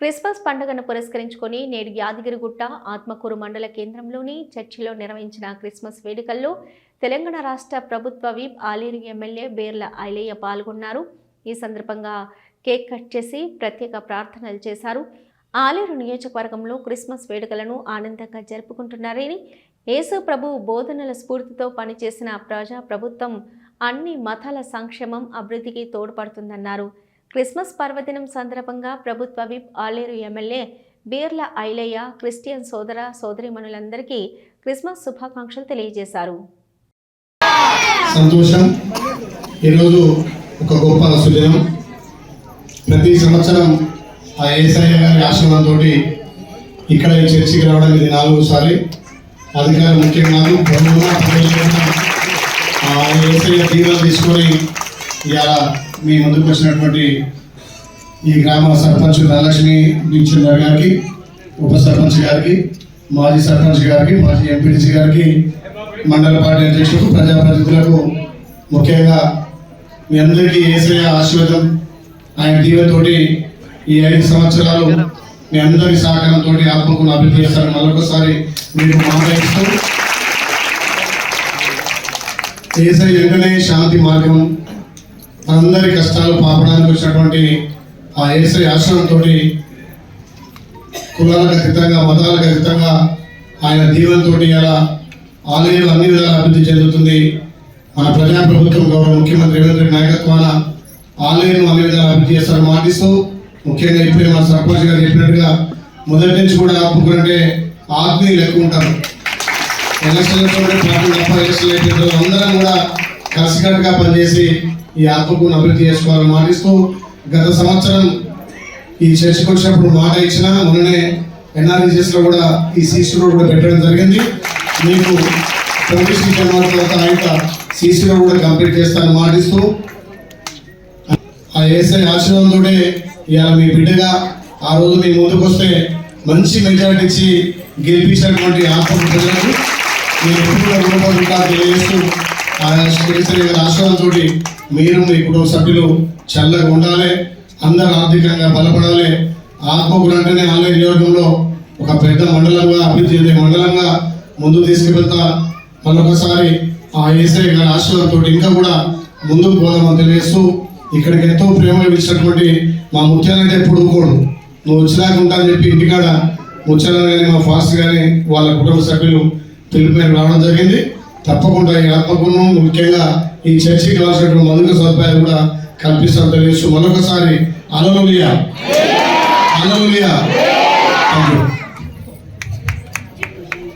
Christmas పండుగను పురస్కరించుకొని నేడు యాదగిరిగుట్ట ఆత్మకూరు మండల కేంద్రంలోని చర్చిలో నిర్వహించిన క్రిస్మస్ వేడుకల్లో తెలంగాణ రాష్ట్ర ప్రభుత్వ విప్ ఆలేరు ఎమ్మెల్యే బేర్ల ఐలయ్య పాల్గొన్నారు. ఈ సందర్భంగా కేక్ కట్ చేసి ప్రత్యేక ప్రార్థనలు చేశారు. ఆలేరు నియోజకవర్గంలో క్రిస్మస్ వేడుకలను ఆనందంగా జరుపుకుంటున్నారని యేసు ప్రభు బోధనల స్ఫూర్తితో పనిచేసిన ప్రజా ప్రభుత్వం అన్ని మతాల సంక్షేమం అభివృద్ధికి తోడ్పడుతుందన్నారు. క్రిస్మస్ పర్వదినం సందర్భంగా ప్రభుత్వ whip Aleru MLA Beerla Ailaiah Christian సోదర సోదరిమణులందరికీ క్రిస్మస్ శుభాకాంక్షలు తెలియజేశారు. సంతోషం. ఈరోజు ఒక గొప్ప సుదినం. ప్రతి సంవత్సరం ఆ ఏసయ్య గారి ఆశ్రమంతో ఇక్కడ ఈ చర్చికి రావడం ఇది నాలుగోసారి అధికారులు ముఖ్యం కాదు బంధువుల ఏసయ్య దీవెనలు తీసుకొని ఇవాళ మీ ముందుకు వచ్చినటువంటి ఈ గ్రామ సర్పంచ్ ధనలక్ష్మి దించున్నారు గారికి ఉప సర్పంచ్ గారికి మాజీ సర్పంచ్ గారికి మాజీ ఎంపీటీసీ గారికి మండల పార్టీ అధ్యక్షులకు ప్రజాప్రతినిధులకు ముఖ్యంగా మీ అందరికీ ఏసయ ఆశీర్వాదం ఆయన దీవెతోటి ఈ ఐదు సంవత్సరాలు మీ అందరి సహకారంతో ఆత్మకును అభివృద్ధి చేస్తారని మరొకసారి మీకు మాట్లాడిస్తూ ఇస్తూ ఏసై వెంటనే శాంతి మార్గం అందరి కష్టాలు పాపడానికి వచ్చినటువంటి ఆ ఏసై ఆశ్రమంతో కులాలకు అతీతంగా మతాలకు అతీతంగా ఆయన దీవెనతో ఇలా ఆలయాలు అన్ని విధాలు అభివృద్ధి చెందుతుంది. మన ప్రజాప్రభుత్వం గౌరవ ముఖ్యమంత్రి రేవంత్ రెడ్డి నాయకత్వాన ఆలయం అన్ని విధాలు అభివృద్ధి చేస్తారని మాటిస్తూ ముఖ్యంగా ఇప్పుడే మన సర్పంచ్ గారు చెప్పినట్టుగా మొదటి నుంచి కూడా ఆపుకుంటే ఆత్మీయులు ఎక్కువ ఉంటారు. ఎలక్షన్లతో తప్ప ఎలక్షన్ అయిపోయిన అందరం కూడా కలిసికట్టుగా పనిచేసి ఈ ఆత్మకు అభివృద్ధి చేసుకోవాలని మాటిస్తూ గత సంవత్సరం ఈ చర్చకు వచ్చినప్పుడు మాట ఇచ్చిన మొన్ననే ఎన్ఆర్ఎస్ఎస్లో కూడా ఈ సీసీ రోడ్ కూడా పెట్టడం జరిగింది. మీకు ప్రొఫెషన్ తర్వాత ఆయన సీసీ రోడ్ కూడా కంప్లీట్ చేస్తానని మాటిస్తూ ఆ ఏసై ఆశీర్వాదంతోనే ఇవాళ మీ బిడ్డగా ఆ రోజు మీ ముందుకు వస్తే మంచి మెజారిటీ ఇచ్చి గెలిపించినటువంటి ఆత్మ ప్రజలకు మీరు ఎప్పుడు తెలియజేస్తూ ఆ ఏసై గారి మీరు మీ కుటుంబ సభ్యులు చల్లగా ఉండాలి అందరూ ఆర్థికంగా బలపడాలి. ఆత్మకుడు అంటేనే ఆలయ నియోజకంలో ఒక పెద్ద మండలంగా అభివృద్ధి చెందే మండలంగా ముందుకు తీసుకువెళ్తా మరొకసారి ఆ ఏసఐ గారి తోటి ఇంకా కూడా ముందుకు పోదామని తెలియజేస్తూ ఇక్కడికి ఎంతో ప్రేమ ఇచ్చినటువంటి మా ముత్యాలైతే ఎప్పుడు ఊరుకోడు నువ్వు వచ్చినాక ఉంటానని చెప్పి ఇంటికాడ ముత్యాలని కానీ మా ఫాస్ట్ కానీ వాళ్ళ కుటుంబ సభ్యులు పిలిపి రావడం జరిగింది. తప్పకుండా ఈ ఆత్మకును ముఖ్యంగా ఈ చర్చికి కావాల్సినటువంటి మధుక సదుపాయాలు కూడా కల్పిస్తాను తెలియజేస్తూ మరొకసారి అలలులియా! అలలులియా! Thank you